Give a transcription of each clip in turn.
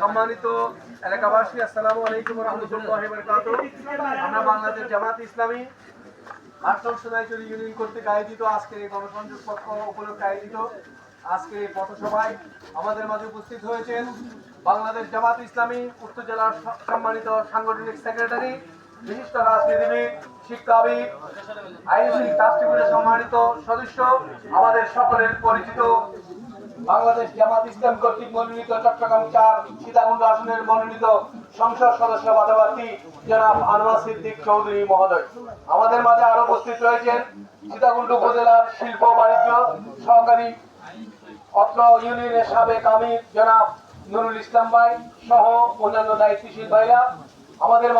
সম্মানিত এলাকাবাসী, আসসালামু আলাইকুম রহমতুল্লাহ আমরা বাংলাদেশ জামাত ইসলামী আটম সোনাইচুরি ইউনিয়ন কর্তৃক আয়োজিত আজকের এই গণসংযোগ পক্ষ উপলক্ষে আয়োজিত আজকে এই পথসভায় আমাদের মাঝে উপস্থিত হয়েছেন বাংলাদেশ জামাত ইসলামী উত্তর জেলার সম্মানিত সাংগঠনিক সেক্রেটারি, বিশিষ্ট রাজনীতিবিদ, শিক্ষাবিদ আইনজীবী ট্রাস্টিবোর্ডের সম্মানিত সদস্য, আমাদের সকলের পরিচিত বাংলাদেশ জামাত ইসলাম কর্তৃক মনোনীত চট্টগ্রাম চার সীতাকুণ্ড আসনের মনোনীত সংসদ সদস্য পদপ্রার্থী জনাব আনোয়ার সিদ্দিক চৌধুরী মহোদয়। আমাদের মাঝে আরও উপস্থিত রয়েছেন সীতাকুণ্ড উপজেলার শিল্প বাণিজ্য সহকারী অত্র ইউনিয়নের সাবেক নুরুল ইসলাম ভাই সহ অন্যান্য আমাদের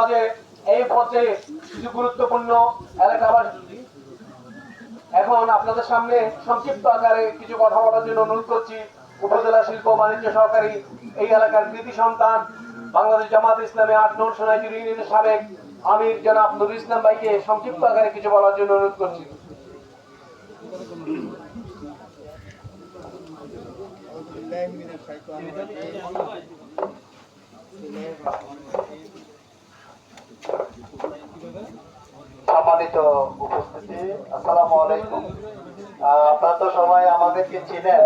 গুরুত্বপূর্ণ আপনাদের সামনে সংক্ষিপ্ত আকারে কিছু কথা বলার জন্য অনুরোধ করছি। উপজেলা শিল্প বাণিজ্য সহকারী এই এলাকার কৃতি সন্তান বাংলাদেশ জামাত ইসলামী আট নং সোনাইজুর ইউনিয়নের সাবেক আমির জনাব নুরুল ইসলাম ভাইকে সংক্ষিপ্ত আকারে কিছু বলার জন্য অনুরোধ করছি। সম্মানিত উপস্থিতি, আসসালামু আলাইকুম। আপনারা তো সবাই আমাদেরকে চিনেন।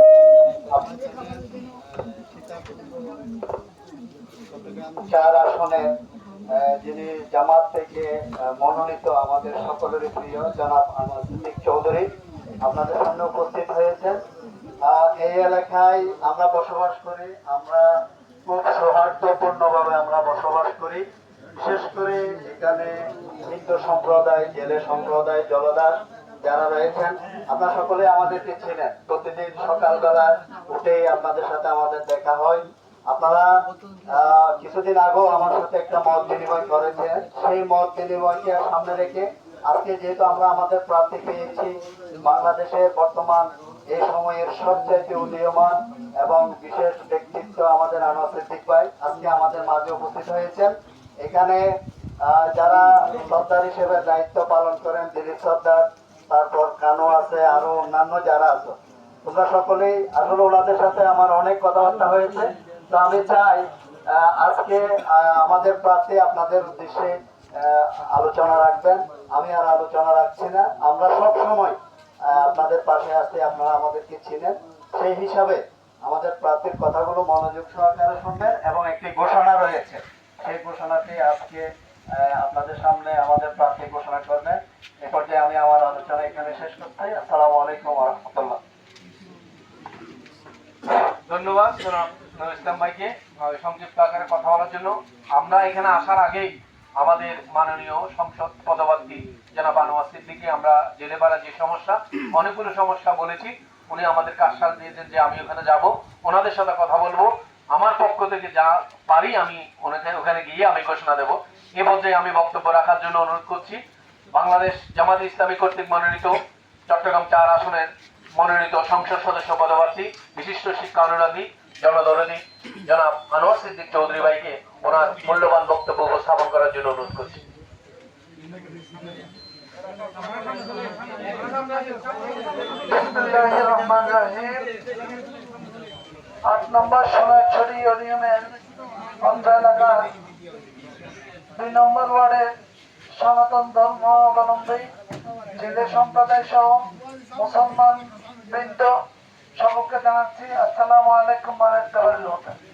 চার আসনে যিনি জামাত থেকে মনোনীত আমাদের সকলেরই প্রিয় জনাব আনোয়ার চৌধুরী, আপনাদের সামনে উপস্থিত হয়েছেন। এই এলাকায় আমরা বসবাস করি, আমরা খুব সৌহার্দ্যপূর্ণভাবে আমরা বসবাস করি। বিশেষ করে এখানে হিন্দু সম্প্রদায়, জেলে সম্প্রদায়, জলদাস যারা রয়েছেন, আপনারা সকলে আমাদেরকে চিনেন। প্রতিদিন সকালবেলা উঠেই আপনাদের সাথে আমাদের দেখা হয়। আপনারা কিছুদিন আগেও আমার সাথে একটা মত বিনিময় করেছেন। সেই মত বিনিময়কে সামনে রেখে আজকে যেহেতু আমরা আমাদের প্রার্থী পেয়েছি, বাংলাদেশের বর্তমান এই সময়ের সবচাইতে উদীয়মান এবং বিশেষ ব্যক্তিত্ব আমাদের আনোয়ার সিদ্দিক ভাই আজকে আমাদের মাঝে উপস্থিত হয়েছেন। এখানে যারা সর্দার হিসেবে দায়িত্ব পালন করেন, দিলীপ সর্দার, তারপর কানু আছে, আরও অন্যান্য যারা আছে। তোমরা সকলেই আসলে ওনাদের সাথে আমার অনেক কথাবার্তা হয়েছে। তো আমি চাই আজকে আমাদের প্রার্থী আপনাদের উদ্দেশ্যে আলোচনা রাখবেন। আমি আর আলোচনা রাখছি না। আমরা সব সময় আপনাদের পাশে আছি আপনারা আমাদেরকে চিনেন সেই হিসাবে আমাদের প্রার্থীর কথাগুলো মনোযোগ সহকারে শুনবেন এবং একটি ঘোষণা রয়েছে। সেই ঘোষণাটি আজকে আপনাদের সামনে আমাদের প্রার্থী ঘোষণা করবেন। এ পর্যায়ে আমি আমার আলোচনা এখানে শেষ করতে আসসালামু আলাইকুম রহমতুল্লাহ। ধন্যবাদ ইসলাম ভাইকে। সংক্ষিপ্ত আকারে কথা বলার জন্য। আমরা এখানে আসার আগেই আমাদের মাননীয় সংসদ পদপ্রার্থী জনাব আনোয়ার সিদ্দিকে, আমরা জেলে পাড়া যে সমস্যা, অনেকগুলো সমস্যা বলেছি, উনি আমাদেরকে আশ্বাস দিয়েছেন যে আমি ওখানে যাব, ওনাদের সাথে কথা বলব। আমার পক্ষ থেকে যা পারি আমি ওখানে গিয়ে আমি ঘোষণা দেব। এ পর্যায়ে আমি বক্তব্য রাখার জন্য অনুরোধ করছি। বাংলাদেশ জামাত ইসলামী কর্তৃক মনোনীত চট্টগ্রাম চার আসনের মনোনীত সংসদ সদস্য পদপ্রার্থী, বিশিষ্ট শিক্ষা অনুরাগী, জনদরদী জনাব আনোয়ার সিদ্দিক চৌধুরী ভাইকে ওনার মূল্যবান বক্তব্য উপস্থাপন করার জন্য অনুরোধ করছি। আট নম্বর সোনারছড়ি ইউনিয়নের অন্ধ্র এলাকার দুই নম্বর ওয়ার্ডের সনাতন ধর্ম অবলম্বী জেলে সম্প্রদায় সহ মুসলমান বৃন্দ সবকে জানাচ্ছি, আসসালামু আলাইকুম রহমতুল্লাহ।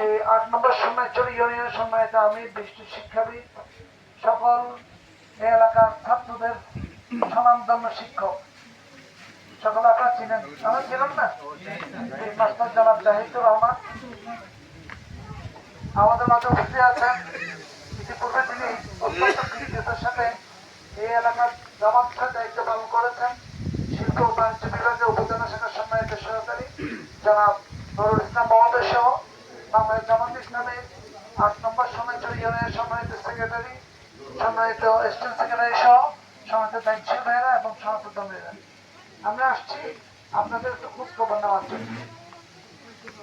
এই আট নম্বর সম্মানিত ইউনিয়নের সম্মানিত আমি বিশিষ্ট শিক্ষাবিদ, সকল এলাকার ছাত্রদের সনামধন্য শিক্ষক। সকল আপনারা চিনেন। আমরা ছিলাম না? এই মাস্টার জনাব জাহিদুর রহমান। আমাদের মাঝে উপস্থিত আছেন। ইতিপূর্বে তিনি অত্যন্ত কৃতিত্বের সাথে এই এলাকার জামাতের দায়িত্ব পালন করেছেন। শিল্প ও বাণিজ্য বিভাগের উপজেলা শাখার সম্মানিত সহকারী জনাব নুরুল ইসলাম মহোদয় সহ বাংলাদেশ জামাত ইসলামের আট নম্বর সম্মানিত ইউনিয়নের সম্মানিত সেক্রেটারি সম্মানিত স্টেট সেক্রেটারি সহ সম্মানিত দায়িত্ব ভাইয়েরা এবং সমাজত ভাইয়েরা আমরা আসছি আপনাদের একটু খোঁজ খবর নেওয়ার জন্য।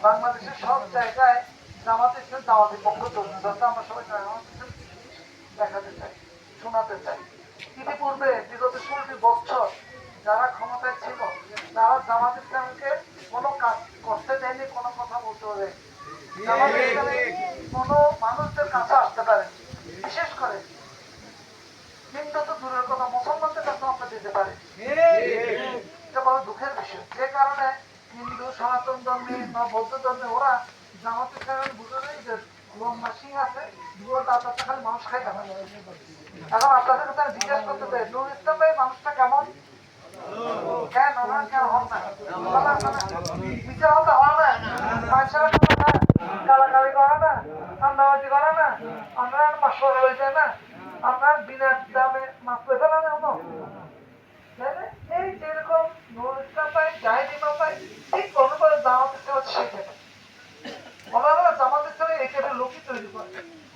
বাংলাদেশের সব জায়গায় জামাত ইসলাম দাওয়াতের পক্ষ চলছে যাতে আমরা সবাই দেখাতে চাই, শোনাতে চাই। ইতিপূর্বে বিগত ষোলোটি বছর যারা ক্ষমতায় ছিল, তারা জামাত ইসলামকে কোনো কাজ করতে দেয়নি, কোনো কথা বলতে পারে কোনো মানুষদের কাছে আসতে পারে বিশেষ করে হিন্দু তো দূরের কথা, মুসলমানদের কাছে আমরা যেতে পারি। এটা বড় দুঃখের বিষয়। যে কারণে হিন্দু, সনাতন ধর্মী বা বৌদ্ধ ধর্মে ওরা জামাতের কারণে বুঝে নেই যে লম্বা সিং আছে দুটো দাঁতটা খালি মানুষ খাই কেন এখন আপনাদের আমি জিজ্ঞেস করতে চাই, নুর ইসলাম ভাই, মানুষটা কেমন? কেন? কেন হন না হতে হয় না মানুষেরা করে না গালাগালি করে না ঠান্ডাবাজি করে না আপনার মাসর হয়ে যায় না? আপনার বিনা দামে মাছ পেতে না হতো? এই যেরকম নুরুল ইসলাম পাই জাহিদ পাই ঠিক অনুপাতে জামাত ইসলাম শিখে ওনারা জামাত ইসলামে এই টাইপের লোকই তৈরি করে।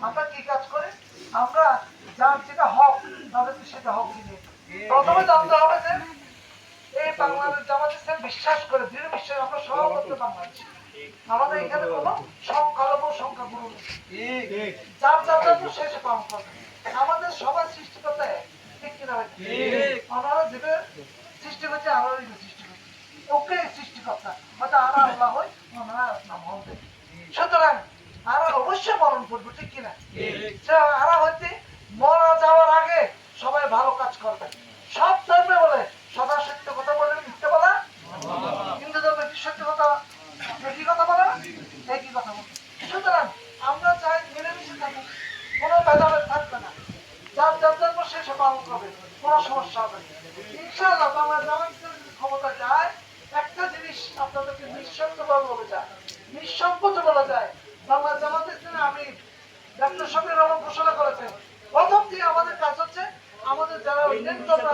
আমরা কি কাজ করি? আমরা যার যেটা হক তাদেরকে সেটা হক দিয়ে প্রথমে জানতে হবে যে, এই বাংলাদেশ জামাত ইসলাম বিশ্বাস করে, দৃঢ় বিশ্বাস আমরা সভাপতি বাংলাদেশ। আমাদের এখানে কোনো সংখ্যালঘু সংখ্যাগুরু নেই। যার যার জন্য শেষে পালন করবে আমাদের সবার সৃষ্টিকর্তা এক। ঠিক কিনা আমরা যেটা সৃষ্টি করছে আরও সৃষ্টি করছে। ওকে সৃষ্টিকর্তা। হয়তো আর আল্লাহ হয় ওনারা নাম হবে সুতরাং আর অবশ্যই মরণ করব ঠিক কিনা? সে আরা হচ্ছে মরা যাওয়ার আগে সবাই ভালো কাজ করবে সব ধর্মে বলে সদা সত্য কথা বলে মিথ্যে বলা হিন্দু ধর্মে কি সত্য কথা একই কথা বলে না? একই কথা বলে সুতরাং আমরা চাই মিলেমিশে থাকুক। কোনো ভেদাভেদ থাকবে না। যার যার জন্ম সে সে পালন করবে কোনো সমস্যা হবে ইনশাআল্লাহ বাংলা জামাত যদি ক্ষমতা যায় একটা জিনিস আপনাদেরকে নিঃশব্দভাবে বলে যায় নিঃসংকোচ বলা যায় বাংলা জামাত ইসলামে আমি ডাক্তার শফির রহমান ঘোষণা করেছেন প্রথম থেকে আমাদের কাজ হচ্ছে আমাদের যারা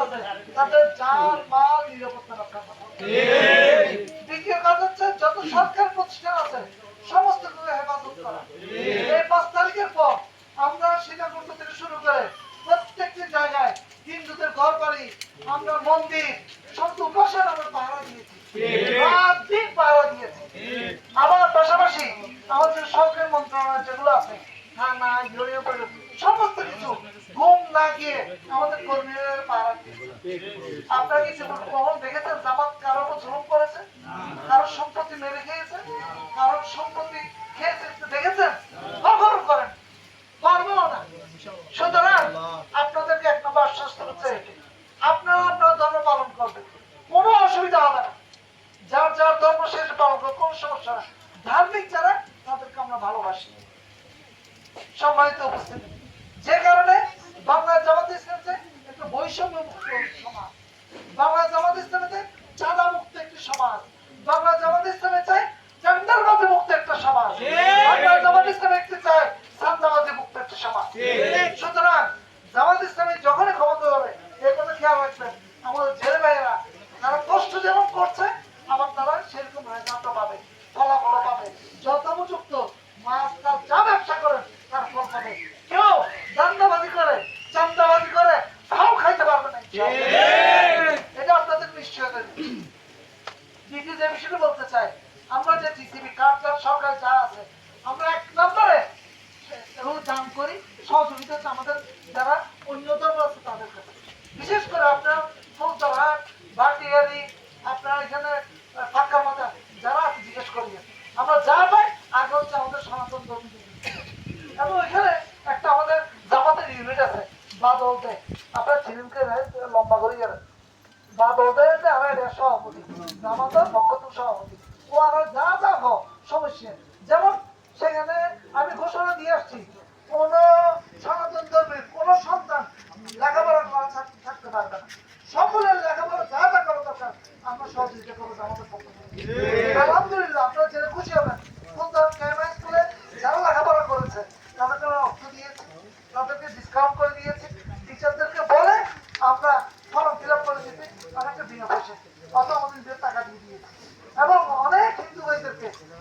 আছে তাদের জান মাল নিরাপত্তা রক্ষা করা। দ্বিতীয় কাজ হচ্ছে যত সরকার প্রতিষ্ঠান আছে সমস্ত এই পাঁচ তারিখের পর আমরা সীতাকুণ্ড থেকে শুরু করে প্রত্যেকটি জায়গায় হিন্দুদের ঘর বাড়ি আমরা মন্দির সমস্ত উপাসন আমরা পাহারা দিয়েছি। রাত পাহারা দিয়েছি। আবার পাশাপাশি আমাদের সরকারি মন্ত্রণালয় যেগুলো আছে, থানা সমস্ত কিছু ঘুম না গিয়ে আমাদের কর্মীদের পাহারা দিয়েছে। আপনারা কি কখন দেখেছেন? জামাত কারোর উপর করেছে? কারোর সম্পত্তি মেরে খেয়েছে? কারোর সম্পত্তি ধর্ম পালন কোনো অসুবিধা হবে না। যার যার ধর্ম কোনো সমস্যা ধার্মিক যারা, তাদেরকে আমরা ভালোবাসি। সম্মানিত উপস্থিতি যে কারণে বাংলা জামাত ইসলামতে একটা বৈষম্য মুক্ত সমাজ বাংলা জামাত ইসলামেতে চাঁদা মুক্ত একটি সমাজ বাংলা জামাত ইসলামে চাই টেন্ডারবাজি মুক্ত একটা সমাজ বাংলা জামাত ইসলামে একটি চাই সান্দাবাজি মুক্ত একটা সমাজ সুতরাং জামাত ইসলামী যখনই ক্ষমতা হবে এই কথা খেয়াল রাখবেন আমাদের জেলে ভাইয়েরা তারা কষ্ট যেমন করছে আবার তারা সেরকম রেজাল্টও পাবে ফলাফল পাবে যথাপযুক্ত মাছ তার যা ব্যবসা করেন তার ফল পাবে কেউ দান্দাবাজি করে চান্দাবাজি করে তাও খাইতে পারবে না আমরা যে যারা অন্য তাদের কাছে। বিশেষ করে আপনার ফুলতলাহাট ভাটিয়ারি আপনার এখানে ফাঁকা মাথা, যারা জিজ্ঞেস করি আমরা যা পাই, আগে হচ্ছে আমাদের সনাতন ধর্ম এবং এখানে একটা আমাদের জামাতের ইউনিট আছে বাদল দে। আপনার ছিলিমকে লম্বা করে গেলেন বাদল দে আমার এটা সভাপতি। জামাতের পক্ষতু সভাপতি। ও আমার যা যা হোক সমস্যা যেমন সেখানে আমি ঘোষণা দিয়ে আসছি কোন সনাতন ধর্মের কোন সন্তান লেখাপড়া করা থাক- থাকতে পারবে না। সকলের লেখাপড়া যা যা করা দরকার আমরা সহযোগিতা করব আমাদের পক্ষ আলহামদুলিল্লাহ আপনারা জেনে খুশি হবেন ক্যামেরা স্কুলে যারা লেখাপড়া করেছে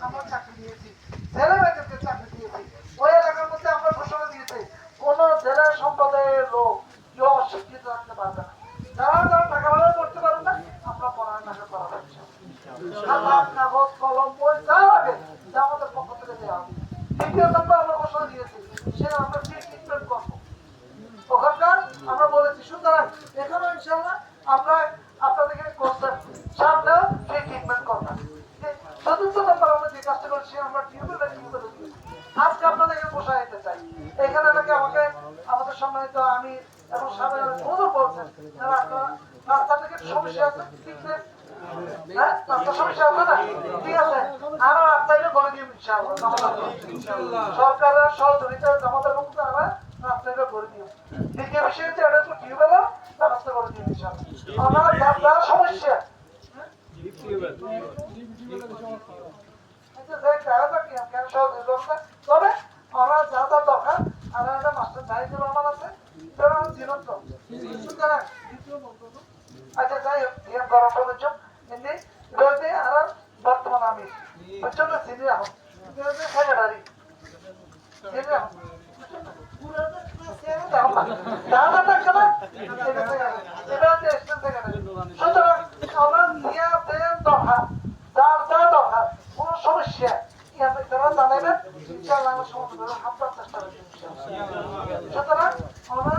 আমরা চাকরি দিয়েছি জেলা ম্যাজিস্ট্রেট চাকরি দিয়েছি ওই এলাকার মধ্যে আমরা ঘোষণা দিয়েছি কোন জেলা সম্প্রদায়ের লোক কেউ অশিক্ষিত থাকতে পারবে না আমরা আপনাদেরকে ট্রিটমেন্ট করবেন চতুর্থ আমরা টিউবওয়েল টিউবওয়েল আজকে আপনাদেরকে বসা যেতে চাই এখানে নাকি আমাকে আমাদের সম্মানিত আমি এবং সাধারণ বলছেন যারা আপনারা রাস্তা থেকে সমস্যা আছে হ্যাঁ সমস্যা সরকারের সহযোগিতা আমরা রাস্তাটা করে দিও। দ্বিতীয় বিষয় হচ্ছে এটা তো টিউবওয়েল করে দিও ইনশাআল্লাহ। তবে আমরা যা যা দরকার আর একটা মাস্টার জাহিদুর রহমান আছে। আমার জীবন্ত সুতরাং আচ্ছা যাই হোক নিয়ম করা প্রযোজ্য এমনি বলতে আর বর্তমান আমি। বুঝছ না? সিনিয়র এখন সুতরাং আমরা নিয়ে দেন দরকার যার যার দরকার কোন সমস্যা তারা জানাবেন ইনশাআল্লাহ আমরা সমাধান হামদার চেষ্টা করছি সুতরাং আমরা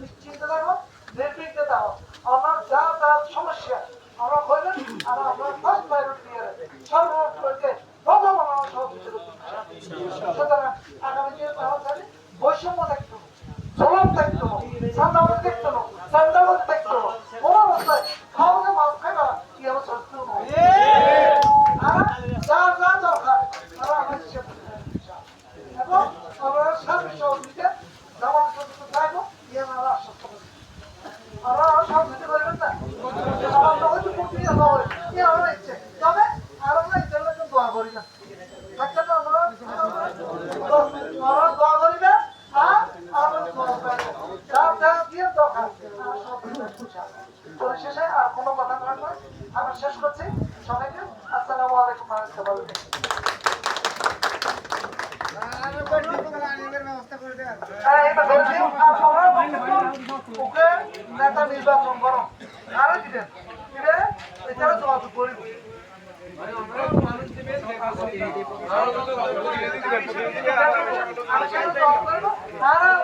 নিশ্চিন্ত থাকব নির্বিঘ্নে থাকব আমার যা যার সমস্যা আমরা কইবেন আর আমরা ফার্স্ট প্রায়োরিটি দিয়ে সর্বপ্রকে প্রথম আমরা সহযোগিতা করতে সুতরাং আগামী দিনে তারা জানি বৈষম্য থাকতো না কোন অবস্থায় খাওয়া মাছ খাইবা কি আমার সত্য নয় আর যার যা দরকার তারা আমার হিসেব করতে হবে, ইনশাআল্লাহ। এবং আমরা সার্বিক সহযোগিতা জামাতের সাথে থাকব ইয়ে আমরা আশ্বস্ত করি আমরা সহযোগিতা করবেন না আমরা হয়তো প্রক্রিয়া হবে কি আমরা ইচ্ছে তবে আর আমরা ইচ্ছে হলে কিন্তু দোয়া করি না থাকতে তো আমরা আমরা দোয়া করি না আর আমরা দোয়া করি না। যার যার দিয়ে দরকার আমরা সহযোগিতা করছি, ইনশাআল্লাহ। পরিশেষে আর কোনো কথা না করে আমরা শেষ করছি সবাইকে আসসালামু আলাইকুম ওয়া রাহমাতুল্লাহি হ্যাঁ, এটা বলছি, আপনারা কিন্তু ওকে নেতা নির্বাচন করো। আরও দিবেন। দিলে এছাড়া যোগাযোগ করব। আর